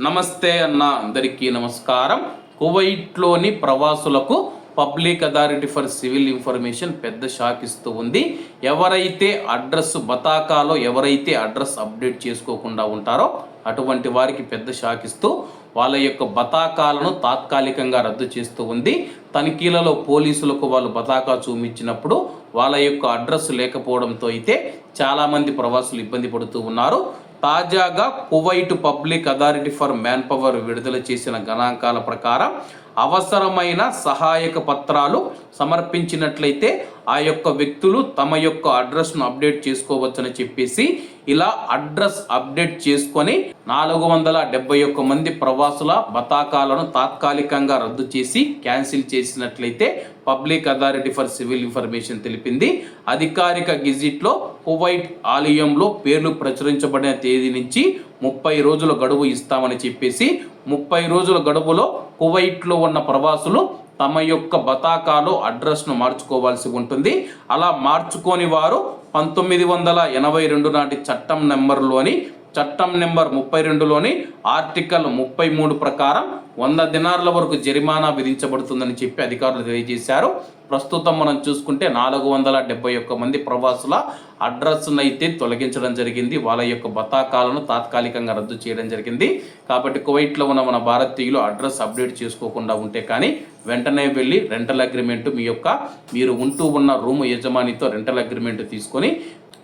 నమస్తే అన్న అందరికీ నమస్కారం. కువైట్లోని ప్రవాసులకు Public Authority for Civil Information పెద్ద షాక్ ఇస్తూ ఉంది. ఎవరైతే అడ్రస్ బతాకాలో ఎవరైతే అడ్రస్ అప్డేట్ చేసుకోకుండా ఉంటారో అటువంటి వారికి పెద్ద షాక్ ఇస్తూ వాళ్ళ యొక్క బతాకాలను తాత్కాలికంగా రద్దు చేస్తూ ఉంది. తనిఖీలలో పోలీసులకు వాళ్ళు బతాకా చూపించినప్పుడు వాళ్ళ యొక్క అడ్రస్ లేకపోవడంతో అయితే చాలామంది ప్రవాసులు ఇబ్బంది పడుతూ ఉన్నారు. తాజాగా Kuwait Public Authority for Manpower విడుదల చేసిన గణాంకాల ప్రకారం అవసరమైన సహాయక పత్రాలు సమర్పించినట్లయితే ఆ యొక్క వ్యక్తులు తమ యొక్క అడ్రస్ను అప్డేట్ చేసుకోవచ్చని చెప్పేసి ఇలా అడ్రస్ అప్డేట్ చేసుకొని నాలుగు వందల డెబ్బై ఒక్క మంది ప్రవాసుల బతాకాలను తాత్కాలికంగా రద్దు చేసి క్యాన్సిల్ చేసినట్లయితే Public Authority for Civil Information తెలిపింది. అధికారిక గిజిట్లో కువైట్ ఆలయంలో పేర్లు ప్రచురించబడిన తేదీ నుంచి ముప్పై రోజుల గడువు ఇస్తామని చెప్పేసి ముప్పై రోజుల గడువులో కువైట్లో ఉన్న ప్రవాసులు తమ యొక్క బతాకాలో అడ్రస్ను మార్చుకోవాల్సి ఉంటుంది. అలా మార్చుకోని వారు పంతొమ్మిది వందల ఎనభై రెండు నాటి చట్టం నెంబర్లోని చట్టం నెంబర్ ముప్పై రెండులోని ఆర్టికల్ ముప్పై మూడు ప్రకారం వంద దినార్ల వరకు జరిమానా విధించబడుతుందని చెప్పి అధికారులు తెలియజేశారు. ప్రస్తుతం మనం చూసుకుంటే నాలుగు వందల డెబ్బై ఒక్క మంది ప్రవాసుల అడ్రస్ను అయితే తొలగించడం జరిగింది. వాళ్ళ యొక్క బతాకాలను తాత్కాలికంగా రద్దు చేయడం జరిగింది. కాబట్టి కువైట్లో ఉన్న మన భారతీయులు అడ్రస్ అప్డేట్ చేసుకోకుండా ఉంటే కానీ వెంటనే వెళ్ళి రెంటల్ అగ్రిమెంట్ మీ యొక్క మీరు ఉంటూ ఉన్న రూమ్ యజమానితో రెంటల్ అగ్రిమెంట్ తీసుకొని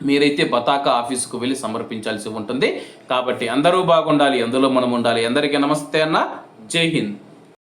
మీరైతే బతాకా ఆఫీస్కు వెళ్ళి సమర్పించాల్సి ఉంటుంది. కాబట్టి అందరూ బాగుండాలి అందులో మనం ఉండాలి. అందరికీ నమస్తే అన్న. జై హింద్.